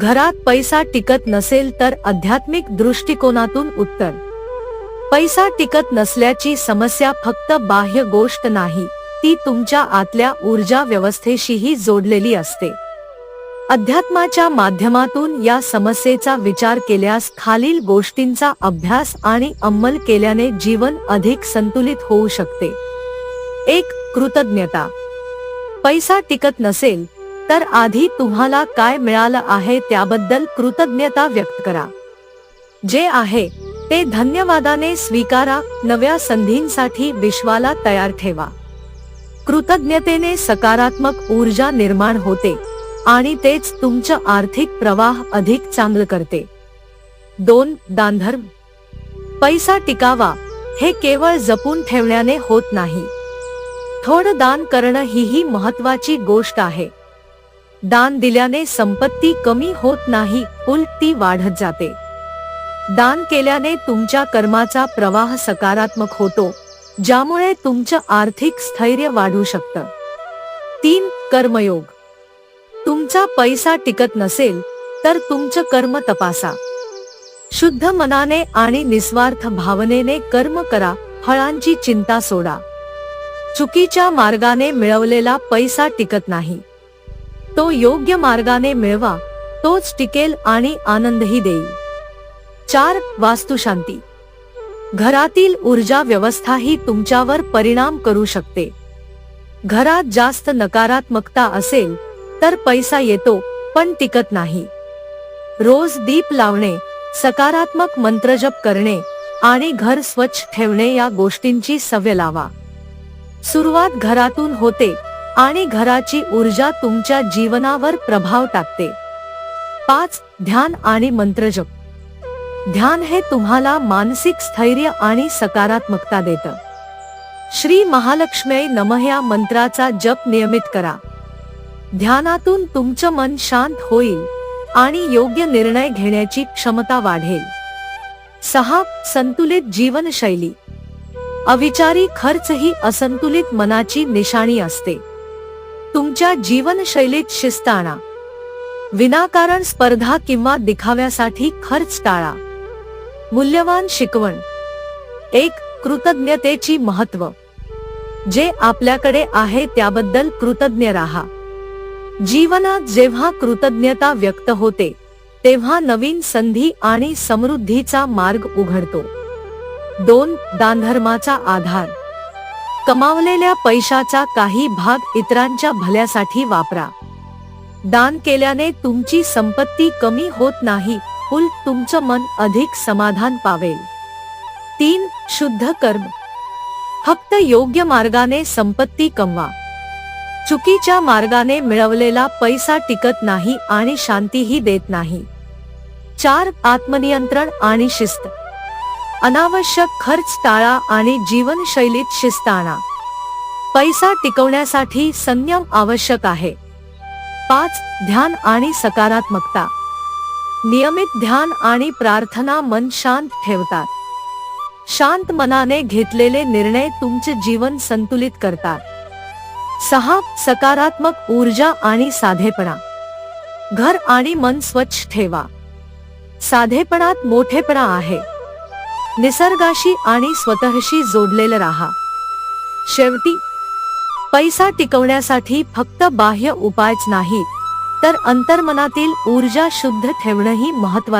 घरात पैसा टिकत नसेल तर आध्यात्मिक दृष्टिकोनातून उत्तर. पैसा टिकत नसल्याची समस्या फक्त बाह्य गोष्ट नाही ती तुमच्या आतल्या ऊर्जा व्यवस्थेशीही जोडलेली असते. अध्यात्माच्या माध्यमातून या समस्येचा विचार केल्यास खालील गोष्टींचा अभ्यास आणि अंमल केल्याने जीवन अधिक संतुलित होऊ शकते. एक कृतज्ञता. पैसा टिकत नसेल तर आधी तुम्हाला काय मिळालं आहे त्याबद्दल कृतज्ञता व्यक्त करा. जे आहे ते धन्यवादाने स्वीकारा नव्या संधींसाठी विश्वाला तयार ठेवा. कृतज्ञतेने सकारात्मक ऊर्जा निर्माण होते आणि तेच तुमचं आर्थिक प्रवाह अधिक चांगलं करते. दोन दानधर्म. पैसा टिकावा हे केवळ जपून ठेवण्याने होत नाही. थोडं दान करणं ही ही महत्वाची गोष्ट आहे. दान दिल्याने संपत्ती कमी होत नाही उलट ती वाढत जाते. दान केल्याने तुमच्या कर्माचा प्रवाह सकारात्मक होतो ज्यामुळे तुमचं आर्थिक स्थैर्य वाढू शकतं. तीन कर्मयोग. तुमचा पैसा टिकत नसेल तर तुमचं कर्म तपासा. शुद्ध मनाने आणि निस्वार्थ भावनेने कर्म करा फळांची चिंता सोडा. चुकीच्या मार्गाने मिळवलेला पैसा टिकत नाही. तो योग्य मार्गाने मिळवा तोच टिकेल आणि आनंदही देईल. चार वास्तुशांती. घरातील ऊर्जा व्यवस्था ही तुमच्यावर परिणाम करू शकते. घरात जास्त नकारात्मकता असेल तर पैसा येतो पण टिकत नाही. रोज दीप लावणे सकारात्मक मंत्रजप करणे आणि घर स्वच्छ ठेवणे या गोष्टींची सवय लावा. सुरुवात घरातून होते आणि घराची ऊर्जा तुमच्या जीवनावर प्रभाव टाकते. पाच ध्यान आणि मंत्रजप ध्यान हे तुम्हाला मानसिक स्थैर्य आणि सकारात्मकता देतं. श्री महालक्ष्मी नम या मंत्राचा जप नियमित करा. ध्यानातून तुमचं मन शांत होईल आणि योग्य निर्णय घेण्याची क्षमता वाढेल. सहा संतुलित जीवनशैली. अविचारी खर्च ही असंतुलित मनाची निशाणी असते. तुमच्या जीवनशैलीत शिस्त आणा. विनाकारण स्पर्धा किंवा दिखाव्यासाठी खर्च टाळा. मूल्यवान शिकवण. एक कृतज्ञतेची महत्त्व जे आपल्याकडे आहे त्याबद्दल कृतज्ञ राहा. जीवनात जेव्हा कृतज्ञता व्यक्त होते तेव्हा नवीन संधी आणि समृद्धीचा मार्ग उघडतो. दोन दानधर्माचा आधार. कमावलेल्या पैशाचा काही भाग इतरांच्या भल्यासाठी वापरा. दान केल्याने तुमची संपत्ती कमी होत नाही उल तुमचं मन अधिक समाधान पावेल. तीन शुद्ध कर्म. फक्त योग्य मार्गाने संपत्ती कमवा. चुकीच्या मार्गाने मिळवलेला पैसा टिकत नाही आणि शांतीही देत नाही. चार आत्मनियंत्रण आणि शिस्त. अनावश्यक खर्च टाळा आणि जीवनशैलीत शिस्त आणा पैसा टिकवण्यासाठी संयम आवश्यक आहे. पाच ध्यान आणि सकारात्मकता. नियमित ध्यान आणि प्रार्थना मन शांत ठेवतात. शांत मनाने घेतलेले निर्णय तुमचे जीवन संतुलित करतात. सहा सकारात्मक ऊर्जा आणि साधेपणा. घर आणि मन स्वच्छ ठेवा. साधेपणात मोठेपणा आहे. निसर्गाशी आणि स्वतःशी जोडलेलं राहा. शेवटी पैसा टिकवण्यासाठी फक्त बाह्य उपायच नाही तर अंतर्मनातील ऊर्जा शुद्ध ठेवणंही महत्वाचं